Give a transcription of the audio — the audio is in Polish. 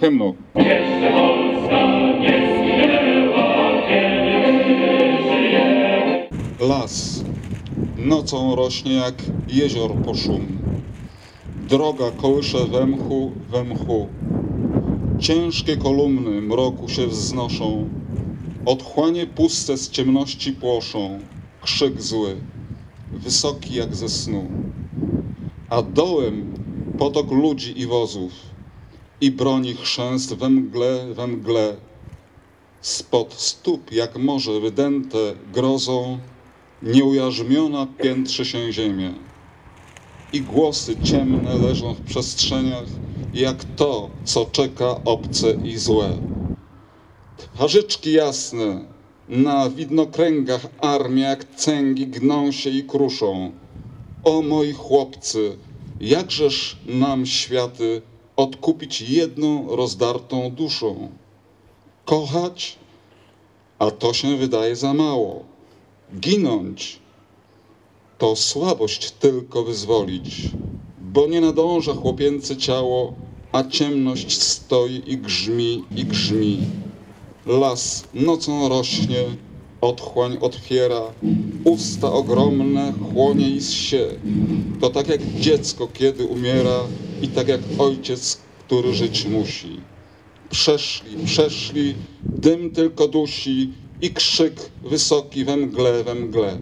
hymnu. Polska. Las nocą rośnie jak jezior po szum. Droga kołysze we mchu, we mchu. Ciężkie kolumny mroku się wznoszą. Otchłanie puste z ciemności płoszą. Krzyk zły, wysoki jak ze snu. A dołem potok ludzi i wozów. I broni chrzęst we mgle, we mgle. Spod stóp jak morze wydęte grozą, nieujarzmiona piętrzy się ziemia. I głosy ciemne leżą w przestrzeniach, jak to, co czeka obce i złe. Twarzyczki jasne, na widnokręgach armia jak cęgi gną się i kruszą. O moi chłopcy, jakżeż nam światy odkupić jedną rozdartą duszą? Kochać? A to się wydaje za mało. Ginąć to słabość tylko wyzwolić, bo nie nadąża chłopięce ciało, a ciemność stoi i grzmi i grzmi. Las nocą rośnie, otchłań otwiera, usta ogromne chłonie i zsie. To tak jak dziecko, kiedy umiera i tak jak ojciec, który żyć musi. Przeszli, przeszli, dym tylko dusi i krzyk wysoki we mgle, we mgle.